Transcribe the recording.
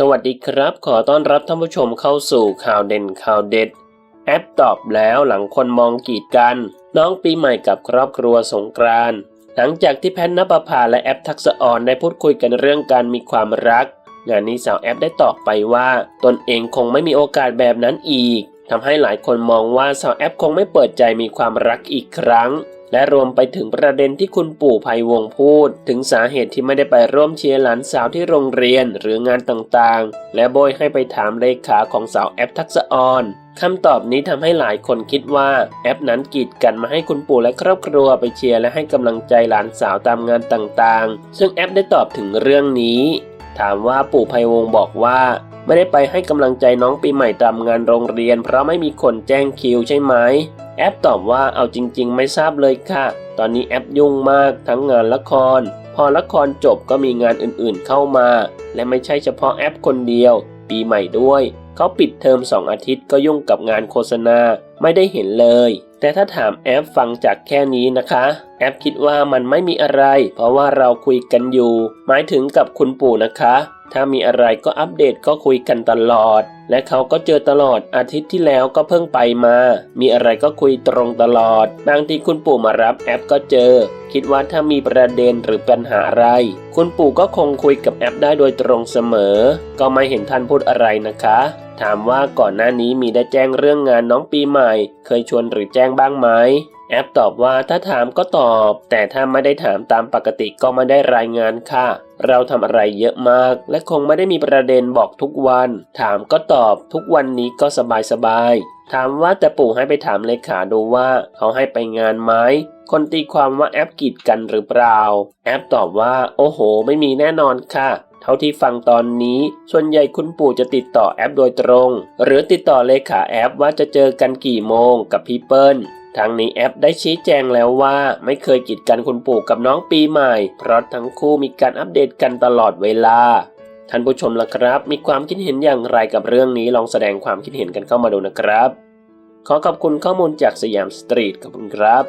สวัสดีครับ ขอต้อนรับท่านผู้ชมเข้าสู่ข่าวเด่นข่าวเด็ด แอปตอบแล้วหลังคนมองกีดกัน น้องปีใหม่กับครอบครัวสงกรานต์หลังจากที่แพทนปภาและแอปทักษะออนได้พูดคุยกันเรื่องการมีความรัก งานนี้สาวแอปได้ตอบไปว่า ตนเองคงไม่มีโอกาสแบบนั้นอีก ทำให้หลายคนมองว่าสาวแอปคงไม่เปิดใจมีความรักอีกครั้ง และรวมไปถึงประเด็นที่คุณปู่ภัยวงพูด ถึงสาเหตุที่ไม่ได้ไปร่วมเชียร์หลานสาวที่โรงเรียนหรืองานต่างๆ และโบยให้ไปถามเลขาของสาวแอปทักษะออนคำตอบนี้ทำให้หลายคนคิดว่าแอปนั้นกีดกันมาให้คุณปู่และครอบครัวไปเชียร์และให้กำลังใจหลานสาวตามงานต่างๆ ซึ่งแอปได้ตอบถึงเรื่องนี้ ถามว่าปู่ภัยวงบอกว่า ไม่ได้ไปให้กำลังใจน้องปีใหม่ตามงานโรงเรียน เพราะไม่มีคนแจ้งคิวใช่ไหม แอปตอบว่าเอาจริง ๆ ไม่ทราบเลยค่ะ ตอนนี้แอปยุ่งมากทั้งงานละคร พอละครจบก็มีงานอื่นๆเข้ามา และไม่ใช่เฉพาะแอปคนเดียว ปีใหม่ด้วย เขาปิดเทอมสองอาทิตย์ก็ยุ่งกับงานโฆษณาไม่ได้เห็นเลย แต่ถ้าถามแอปฟังจากแค่นี้นะคะ แอปคิดว่ามันไม่มีอะไร เพราะว่าเราคุยกันอยู่ หมายถึงกับคุณปู่นะคะ ถ้ามีอะไรก็อัปเดตก็คุยกันตลอด และเขาก็เจอตลอดอาทิตย์ที่แล้วก็เพิ่งไปมา มีอะไรก็คุยตรงตลอด บางทีคุณปู่มารับแอปก็เจอ คิดว่าถ้ามีประเด็นหรือปัญหาอะไร คุณปู่ก็คงคุยกับแอปได้โดยตรงเสมอ ก็ไม่เห็นท่านพูดอะไรนะคะ ถามว่าก่อนหน้านี้มีได้แจ้งเรื่องงานน้องปีใหม่ เคยชวนหรือแจ้งบ้างไหมแอปตอบว่าถ้าถามก็ตอบ แต่ถ้าไม่ได้ถามตามปกติก็ไม่ได้รายงานค่ะ เราทำอะไรเยอะมาก และคงไม่ได้มีประเด็นบอกทุกวัน ถามก็ตอบ ทุกวันนี้ก็สบายสบายๆถามว่าแต่ปู่ให้ไปถามเลขาดูว่าเขาให้ไปงานไหมคนตีความว่าแอปกีดกันหรือเปล่า แอปตอบว่า โอ้โห ไม่มีแน่นอนค่ะ ท่าที่ฟังตอนนี้ ส่วนใหญ่คุณปู่จะติดต่อแอปโดยตรง หรือติดต่อเลขาแอปว่าจะเจอกันกี่โมงกับพี่เปิ้ลทางนี้แอปได้ชี้แจงแล้วว่าไม่เคยกีดกันคุณปู่กับน้องปีใหม่ เพราะทั้งคู่มีการอัปเดตกันตลอดเวลา ท่านผู้ชมล่ะครับ มีความคิดเห็นอย่างไรกับเรื่องนี้ลองแสดงความคิดเห็นกันเข้ามาดูนะครับ ขอขอบคุณข้อมูลจากสยามสตรีทขอบคุณครับ